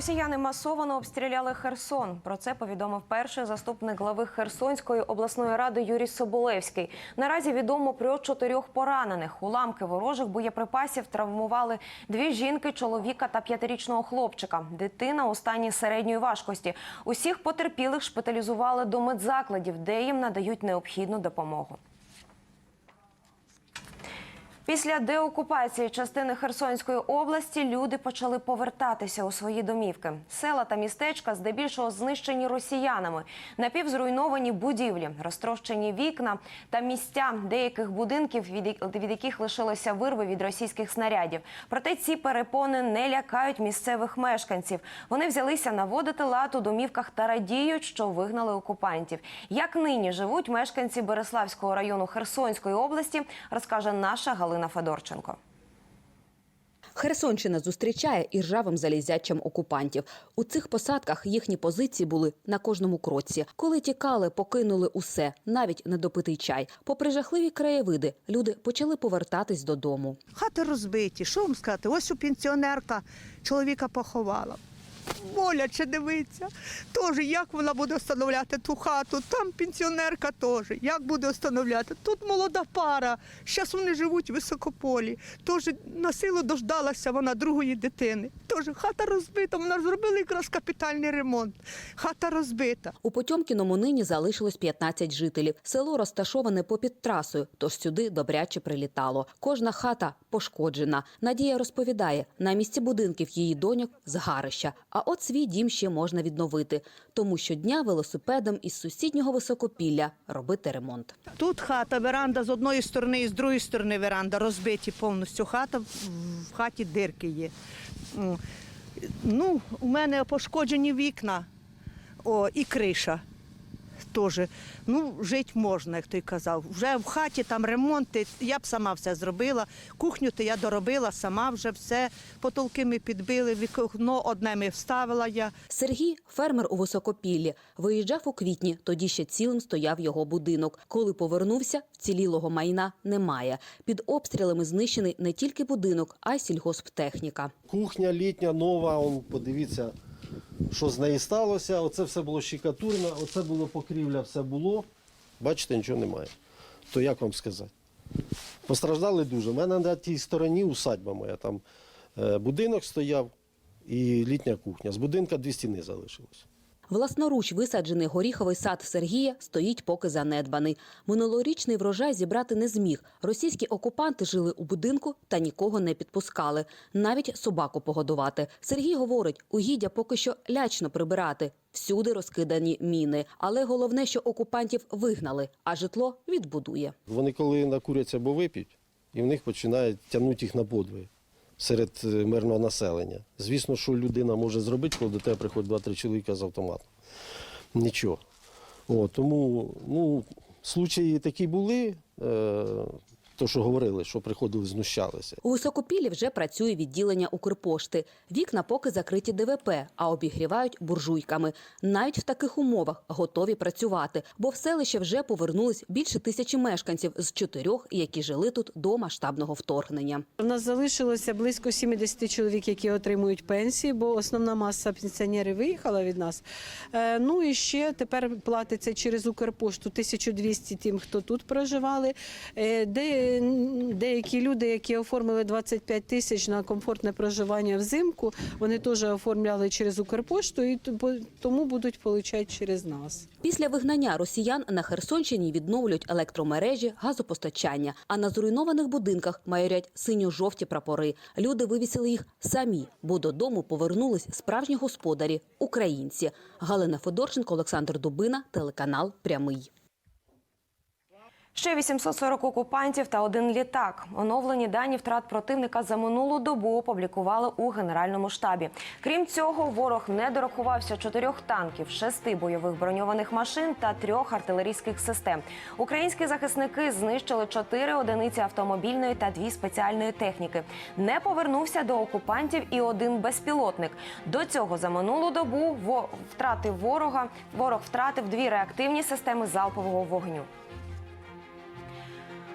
Росіяни масово обстріляли Херсон. Про це повідомив перший заступник глави Херсонської обласної ради Юрій Соболевський. Наразі відомо про чотирьох поранених. Уламки ворожих боєприпасів травмували дві жінки, чоловіка та п'ятирічного хлопчика. Дитина у стані середньої важкості. Усіх потерпілих шпиталізували до медзакладів, де їм надають необхідну допомогу. Після деокупації частини Херсонської області люди почали повертатися у свої домівки. Села та містечка здебільшого знищені росіянами, напівзруйновані будівлі, розтрощені вікна та місця деяких будинків, від яких лишилися вирви від російських снарядів. Проте ці перепони не лякають місцевих мешканців. Вони взялися наводити лад у домівках та радіють, що вигнали окупантів. Як нині живуть мешканці Береславського району Херсонської області, розкаже наша Галина Федорченко. Херсонщина зустрічає іржавим залізячим окупантів. У цих посадках їхні позиції були на кожному кроці. Коли тікали, покинули усе, навіть недопитий чай. Попри жахливі краєвиди, люди почали повертатись додому. Хати розбиті. Що вам сказати? Ось у пенсіонерка чоловіка поховала. Боляче дивиться. Тож як вона буде встановляти ту хату? Там пенсіонерка теж. Як буде встановляти? Тут молода пара. Зараз вони живуть в високополі. Тож на силу дождалася вона другої дитини. Тож хата розбита. Вона зробила якраз капітальний ремонт. Хата розбита. У Потьомкіному нині залишилось 15 жителів. Село розташоване попід трасою, тож сюди добряче прилітало. Кожна хата пошкоджена. Надія розповідає, на місці будинків її доньок згарища. А от свій дім ще можна відновити. Тому щодня велосипедом із сусіднього високопілля робити ремонт. Тут хата, веранда з одної сторони і з другої сторони веранда розбиті повністю. Хата в хаті дирки є. Ну, у мене пошкоджені вікна о, і криша. Теж. Ну, жити можна, як той казав. Вже в хаті там ремонти, я б сама все зробила. Кухню то я доробила, сама вже все. Потолки ми підбили, вікно одне ми вставила я. Сергій фермер у високопіллі. Виїжджав у квітні, тоді ще цілим стояв його будинок. Коли повернувся, вцілілого майна немає. Під обстрілами знищений не тільки будинок, а й сільгосптехніка. Кухня літня, нова, он, подивіться, що з неї сталося. Оце все було щекатурно, оце було покрівля, все було. Бачите, нічого немає. То як вам сказати? Постраждали дуже. У мене на тій стороні усадьба моя, там е, будинок стояв і літня кухня. З будинка дві стіни залишилось. Власноруч висаджений горіховий сад Сергія стоїть поки занедбаний. Минулорічний врожай зібрати не зміг. Російські окупанти жили у будинку та нікого не підпускали. Навіть собаку погодувати. Сергій говорить, угіддя поки що лячно прибирати. Всюди розкидані міни. Але головне, що окупантів вигнали, а житло відбудує. Вони коли накуряться або вип'ють, і в них починають тягнути їх на подвиг серед е, мирного населення. Звісно, що людина може зробити, коли до тебе приходять два-три чоловіка з автоматом. Нічого. О, тому ну, случаї такі були, е, то, що говорили, що приходили, знущалися. У високопіллі вже працює відділення Укрпошти. Вікна поки закриті ДВП, а обігрівають буржуйками. Навіть в таких умовах готові працювати, бо в селище вже повернулись більше тисячі мешканців з чотирьох, які жили тут до масштабного вторгнення. У нас залишилося близько 70 чоловік, які отримують пенсії, бо основна маса пенсіонерів виїхала від нас. Е, Ну і ще тепер платиться через Укрпошту 1200 тим, хто тут проживали. Е, Де, деякі люди, які оформили 25 тисяч на комфортне проживання взимку, вони теж оформляли через Укрпошту і тому будуть отримати через нас. Після вигнання росіян на Херсонщині відновлюють електромережі, газопостачання. А на зруйнованих будинках майорять синьо-жовті прапори. Люди вивісили їх самі, бо додому повернулись справжні господарі українці. Галина Федорченко, Олександр Дубина, телеканал Прямий. Ще 840 окупантів та один літак. Оновлені дані втрат противника за минулу добу опублікували у генеральному штабі. Крім цього, ворог не дорахувався чотирьох танків, шести бойових броньованих машин та трьох артилерійських систем. Українські захисники знищили чотири одиниці автомобільної та дві спеціальної техніки. Не повернувся до окупантів і один безпілотник. До цього за минулу добу во- втрати ворога ворог втратив дві реактивні системи залпового вогню.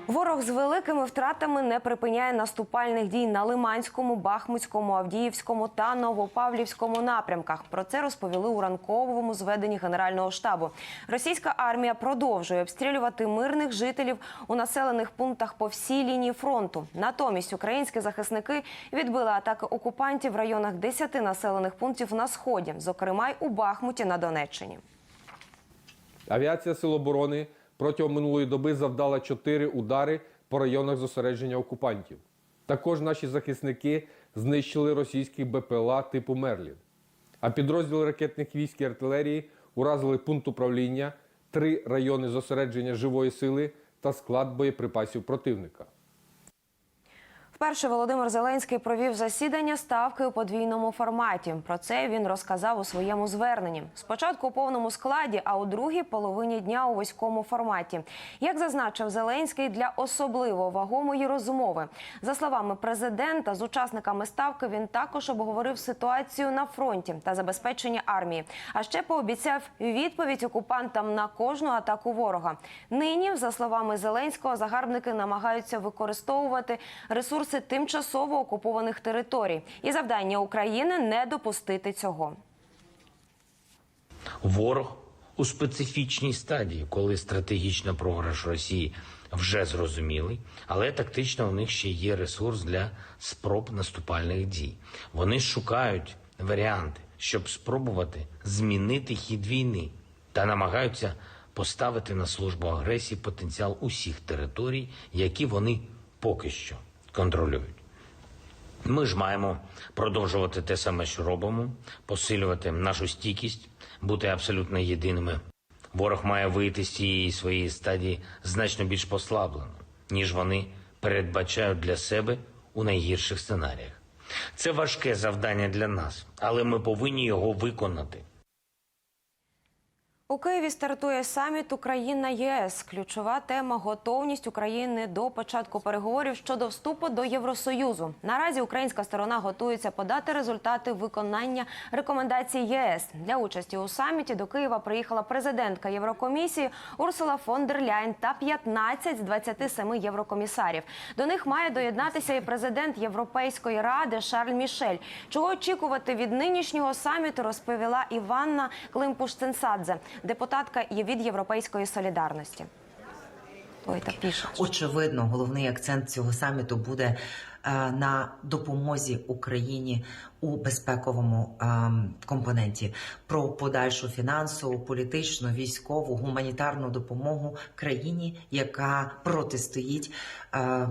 Ворог з великими втратами не припиняє наступальних дій на Лиманському, Бахмутському, Авдіївському та Новопавлівському напрямках. Про це розповіли у ранковому зведенні Генерального штабу. Російська армія продовжує обстрілювати мирних жителів у населених пунктах по всій лінії фронту. Натомість українські захисники відбили атаки окупантів в районах 10 населених пунктів на сході, зокрема й у Бахмуті на Донеччині. Авіація Сил оборони протягом минулої доби завдала чотири удари по районах зосередження окупантів. Також наші захисники знищили російський БПЛА типу Мерлін. А підрозділи ракетних військ і артилерії уразили пункт управління, три райони зосередження живої сили та склад боєприпасів противника. Вперше Володимир Зеленський провів засідання ставки у подвійному форматі. Про це він розказав у своєму зверненні. Спочатку у повному складі, а у другій половині дня у вузькому форматі. Як зазначив Зеленський, для особливо вагомої розмови. За словами президента, з учасниками ставки він також обговорив ситуацію на фронті та забезпечення армії. А ще пообіцяв відповідь окупантам на кожну атаку ворога. Нині, за словами Зеленського, загарбники намагаються використовувати ресурси тимчасово окупованих територій. І завдання України не допустити цього. Ворог у специфічній стадії, коли стратегічний програш Росії вже зрозумілий, але тактично у них ще є ресурс для спроб наступальних дій. Вони шукають варіанти, щоб спробувати змінити хід війни та намагаються поставити на службу агресії потенціал усіх територій, які вони поки що контролюють. Ми ж маємо продовжувати те саме, що робимо, посилювати нашу стійкість, бути абсолютно єдиними. Ворог має вийти з цієї своєї стадії значно більш послаблено, ніж вони передбачають для себе у найгірших сценаріях. Це важке завдання для нас, але ми повинні його виконати. У Києві стартує саміт Україна ЄС. Ключова тема готовність України до початку переговорів щодо вступу до Євросоюзу. Наразі українська сторона готується подати результати виконання рекомендацій ЄС. Для участі у саміті до Києва приїхала президентка Єврокомісії Урсула фон дер Ляйн та 15 з 27 єврокомісарів. До них має доєднатися і президент Європейської ради Шарль Мішель. Чого очікувати від нинішнього саміту, розповіла Іванна Климпуш-Цинцадзе, депутатка є від Європейської солідарності. Очевидно, головний акцент цього саміту буде е, на допомозі Україні у безпековому е, компоненті про подальшу фінансову, політичну, військову, гуманітарну допомогу країні, яка протистоїть. е,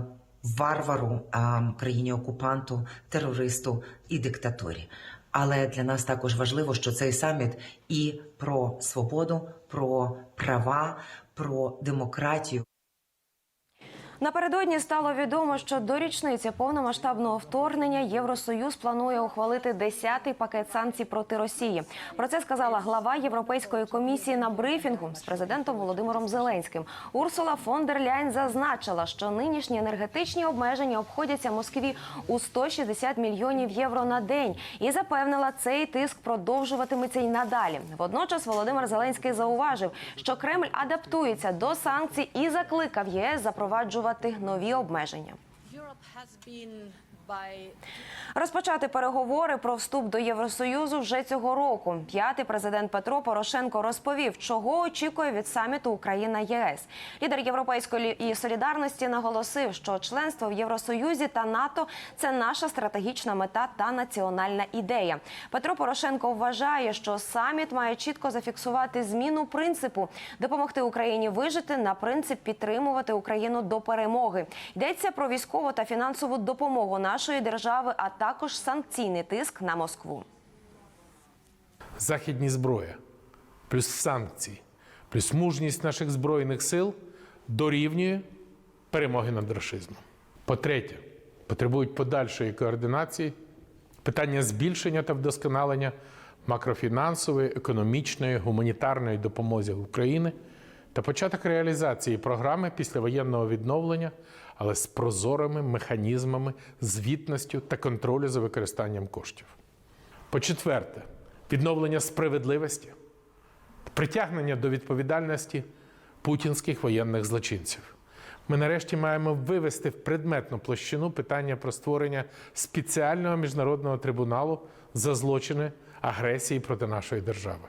Варвару, е, країні окупанту, терористу і диктаторі. Але для нас також важливо, що цей саміт і про свободу, про права, про демократію. Напередодні стало відомо, що до річниці повномасштабного вторгнення Євросоюз планує ухвалити 10-й пакет санкцій проти Росії. Про це сказала глава Європейської комісії на брифінгу з президентом Володимиром Зеленським. Урсула фон дер Ляйн зазначила, що нинішні енергетичні обмеження обходяться Москві у 160 мільйонів євро на день і запевнила, цей тиск продовжуватиметься й надалі. Водночас Володимир Зеленський зауважив, що Кремль адаптується до санкцій і закликав ЄС запроваджувати нові обмеження. Розпочати переговори про вступ до Євросоюзу вже цього року. П'ятий президент Петро Порошенко розповів, чого очікує від саміту Україна ЄС. Лідер Європейської солідарності наголосив, що членство в Євросоюзі та НАТО це наша стратегічна мета та національна ідея. Петро Порошенко вважає, що саміт має чітко зафіксувати зміну принципу, допомогти Україні вижити на принцип підтримувати Україну до перемоги. Йдеться про військову та фінансову допомогу нашої держави, а також санкційний тиск на Москву. західні зброя, плюс санкції, плюс мужність наших збройних сил дорівнює перемоги над рашизмом. По-третє, потребують подальшої координації питання збільшення та вдосконалення макрофінансової, економічної, гуманітарної допомоги України та початок реалізації програми післявоєнного відновлення, але з прозорими механізмами, звітністю та контролю за використанням коштів. По-четверте, відновлення справедливості, притягнення до відповідальності путінських воєнних злочинців. Ми нарешті маємо вивести в предметну площину питання про створення спеціального міжнародного трибуналу за злочини агресії проти нашої держави.